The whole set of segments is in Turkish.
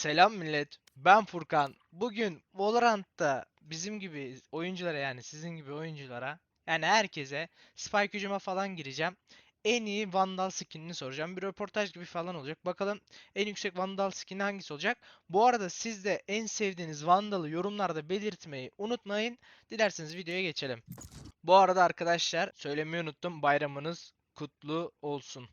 Selam millet. Ben Furkan. Bugün Valorant'ta bizim gibi oyunculara yani sizin gibi oyunculara yani herkese Spike hücuma falan gireceğim. En iyi Vandal skinini soracağım. Bir röportaj gibi falan olacak. Bakalım en yüksek Vandal skini hangisi olacak? Bu arada siz de en sevdiğiniz Vandal'ı yorumlarda belirtmeyi unutmayın. Dilerseniz videoya geçelim. Bu arada arkadaşlar söylemeyi unuttum. Bayramınız kutlu olsun.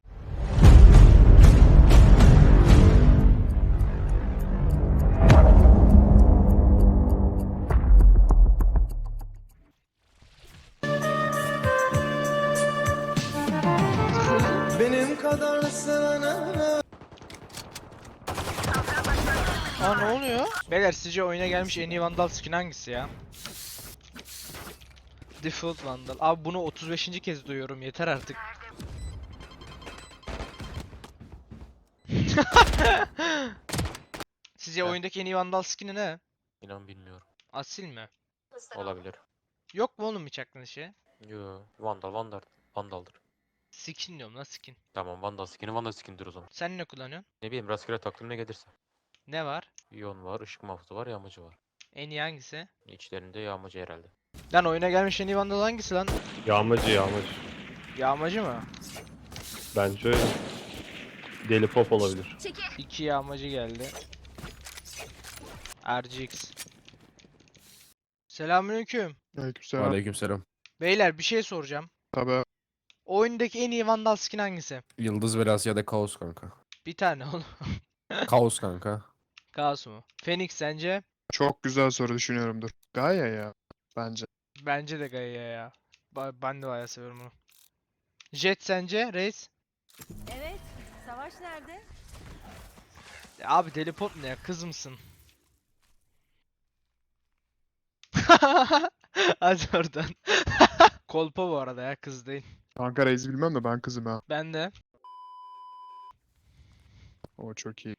Beyler sizce oyuna gelmiş en iyi Vandal skin hangisi ya? Default Vandal. Abi bunu 35. kez duyuyorum yeter artık. Sizce Evet. oyundaki en iyi Vandal skin'i ne? İnan bilmiyorum. Asil mi? Olabilir. Yok mu oğlum hiç aklında şey? Yo, Vandal, Vandal, Vandal'dır. Skin diyorum lan skin. Tamam Vandal skin'i Vandal skin'dir o zaman. Sen ne kullanıyorsun? Ne bileyim rastgele taktım ne gelirse. Ne var? Ion var, ışık mahfuzu var, yağmacı var. En iyi hangisi? İçlerinde yağmacı herhalde. Lan oyuna gelmiş en iyi Vandal hangisi lan? Yağmacı yağmacı. Yağmacı mı? Bence öyle. Deli pop olabilir. İki yağmacı geldi. RGX. Selamünaleyküm. Aleykümselam. Aleykümselam. Beyler bir şey soracağım. Tabii. Oyundaki en iyi Vandal skin hangisi? Yıldız Velası ya da Kaos kanka. Bir tane oğlum. Kaos kanka. Kaos mu? Phoenix sence? Çok güzel soru düşünüyorumdur. Gaia ya bence. Bence de Gaia ya. Ba- ben de bayağı seviyorum onu. Jet sence? Reis? Evet. Savaş nerede? Ya abi deli pop ne ya? Kız mısın? Hadi oradan. Kolpa bu arada ya kız değil. Kanka Reis bilmem de ben kızım ha. Ben de. O çok iyi.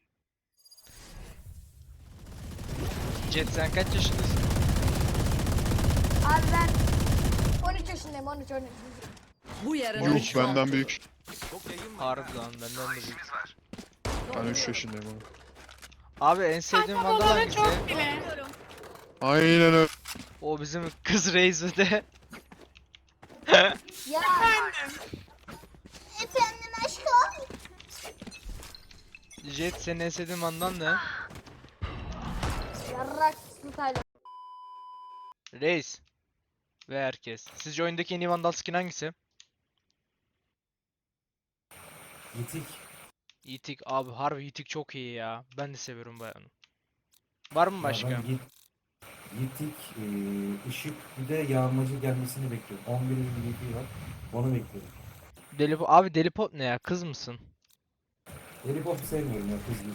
Jet sen kaç yaşındasın? Abi ben 13 yaşındayım 13 13. Bu yarının Yuh benden büyük. Harbiden benden de büyük. Ben 3 yaşındayım oğlum. Abi en sevdiğin Vandal hangisi? Aynen öyle. O bizim kız Reis'e de. Ya. Efendim aşkım. Jet senin en sevdiğin Vandal ne? Yarrak. Reis. Ve herkes. Sizce oyundaki en iyi Vandal skin hangisi? Yitik. Yitik abi harbi Yitik çok iyi ya. Ben de seviyorum bayağı onu. Var mı başka? Ya ben Yit- Yitik, ışık bir de yağmacı gelmesini bekliyorum. 11 bir yetiği var. Onu bekliyorum. Deli Po- abi Deli Pop ne ya? Kız mısın? Deli Pop'u sevmiyorum ya kız gibi.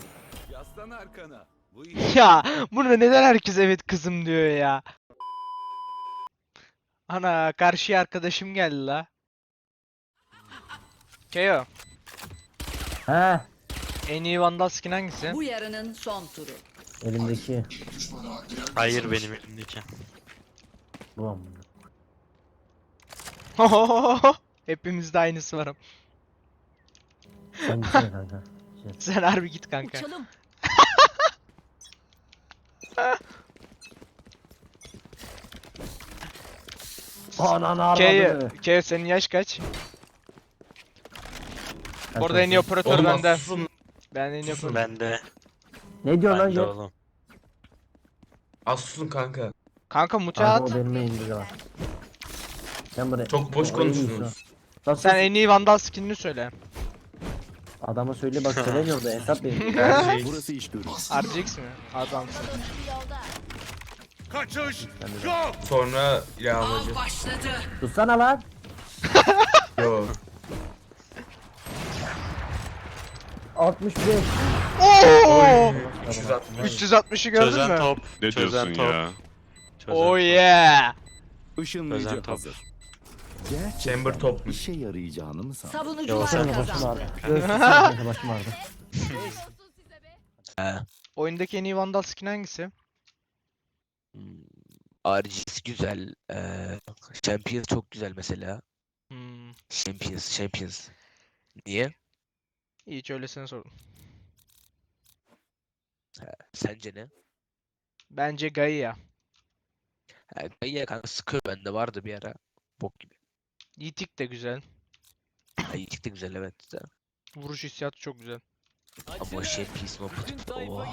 Yaslan arkana. Bu ya bunu neden herkes evet kızım diyor ya? Ana karşıya arkadaşım geldi la. Keo. He, En iyi Vandal skin hangisi? bu yarının son turu. elimdeki Hayır benim elimdeki. bu amına. Hepimizde aynısı var. ama. Sen. Sen harbi git kanka. Uçalım. Ananı Keo, aradı. Keo senin yaş kaç? Ben Orada en iyi operatör Oğlum bende. susun. Ben en iyi operatör. Bende. Ne diyorsun lan Jet? oğlum. Az susun kanka. Kanka mute Kanka at. o benim elimde var. Sen buraya. Çok boş O. Lan Sen en iyi Vandal skinini söyle. Adama söyle bak söylemiyor da hesap verin. Burası iş görür. RGX mi? Adamsın. Kaçış yok. Sonra yağmacı. Başladı. Sussana lan. Yok. 65. Oo! 360. 360'ı gördün Çözen mü? top. Ne Çözen diyorsun top. ya? Çözen Oh top. yeah. Çözen top. Chamber top. İşe yarayacağını mı Savunucular Başım kazandı. ağrıdı. Göğsüm başım ağrıdı. Oyundaki en iyi Vandal skin hangisi? RGS güzel. Eee Champions çok güzel mesela. Hmm, Champions, Champions. Niye? hiç öylesine sordum. Sence ne? Bence Gaia. Ha, Gaia kanka sıkıyor bende vardı bir ara. Bok gibi. Yitik de güzel. Ha, Yitik de güzel evet. de. Vuruş hissiyatı çok güzel. Ama şey pis mi Oh.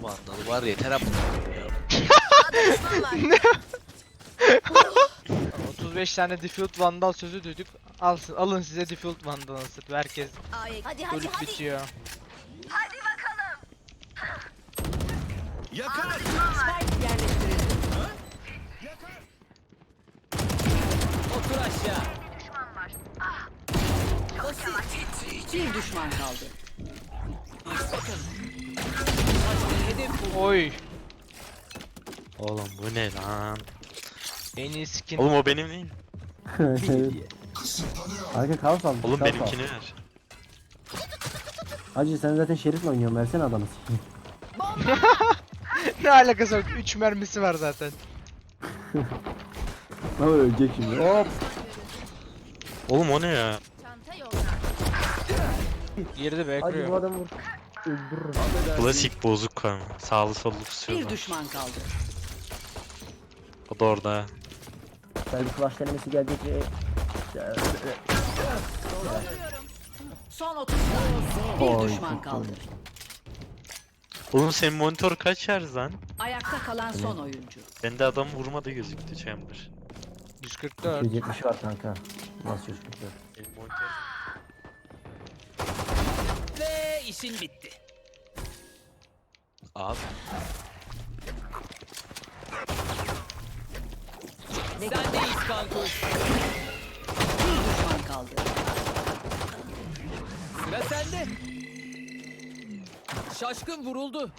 Vandalı var yeter ama ya. 35 tane Default Vandal sözü duyduk. Alsın, alın size Default Vandal sırtı. Herkes Hadi hadi ölüp hadi. bitiyor. Spike yerleştirildi. Otur aşağı. Bir düşman kaldı. Oy. Oğlum bu ne lan? En iyi skin. Oğlum o benim değil. Kanka kaos aldım. Oğlum kaos al. benimkini ver. Hacı sen zaten şerifle oynuyorsun versene adamı. sikeyim. ne alakası var? 3 mermisi var zaten. Ama ölecek şimdi. Hop. Oğlum o ne ya? Çanta yok. Girdi be Hacı bu adamı vur. Öldürürüm. Klasik bozuk kan. Sağlı sollu Bir tutuyorlar. düşman kaldı. O da orada. Sen bir flash denemesi gelecek ve... Son 30 saniye. Bir Oy, düşman kaldı. Oğlum senin monitör kaç hertz lan? Ayakta kalan son oyuncu. Bende adam vurmadı gözüktü Chamber. 144. 170 var kanka. Nasıl 144? Benim monitör. Ve işin bitti. Abi Sendeyiz kankuş. Bir düşman kaldı. Sıra sende. Şaşkın vuruldu.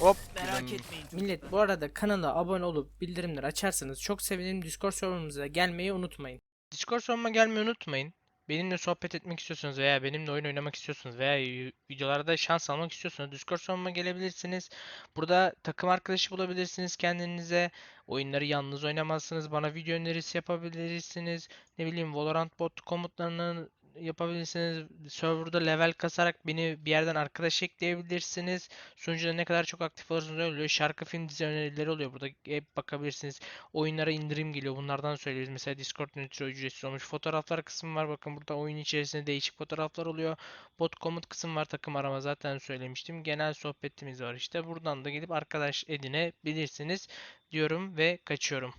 Hop. Merak etmeyin. Millet bu arada kanala abone olup bildirimleri açarsanız çok sevinirim. Discord serverımıza gelmeyi unutmayın. Discord sonuma gelmeyi unutmayın. Benimle sohbet etmek istiyorsanız veya benimle oyun oynamak istiyorsanız veya videolarda şans almak istiyorsanız Discord sonuma gelebilirsiniz. Burada takım arkadaşı bulabilirsiniz kendinize. Oyunları yalnız oynamazsınız. Bana video önerisi yapabilirsiniz. Ne bileyim Valorant bot komutlarını yapabilirsiniz. Serverda level kasarak beni bir yerden arkadaş ekleyebilirsiniz. Sunucuda ne kadar çok aktif olursanız öyle oluyor. Şarkı film dizi önerileri oluyor. Burada hep bakabilirsiniz oyunlara indirim geliyor. Bunlardan söylüyoruz. Mesela Discord Nitro ücretsiz olmuş. Fotoğraflar kısmı var. Bakın burada oyun içerisinde değişik fotoğraflar oluyor. Bot komut kısım var. Takım arama zaten söylemiştim. Genel sohbetimiz var işte. Buradan da gelip arkadaş edinebilirsiniz diyorum ve kaçıyorum.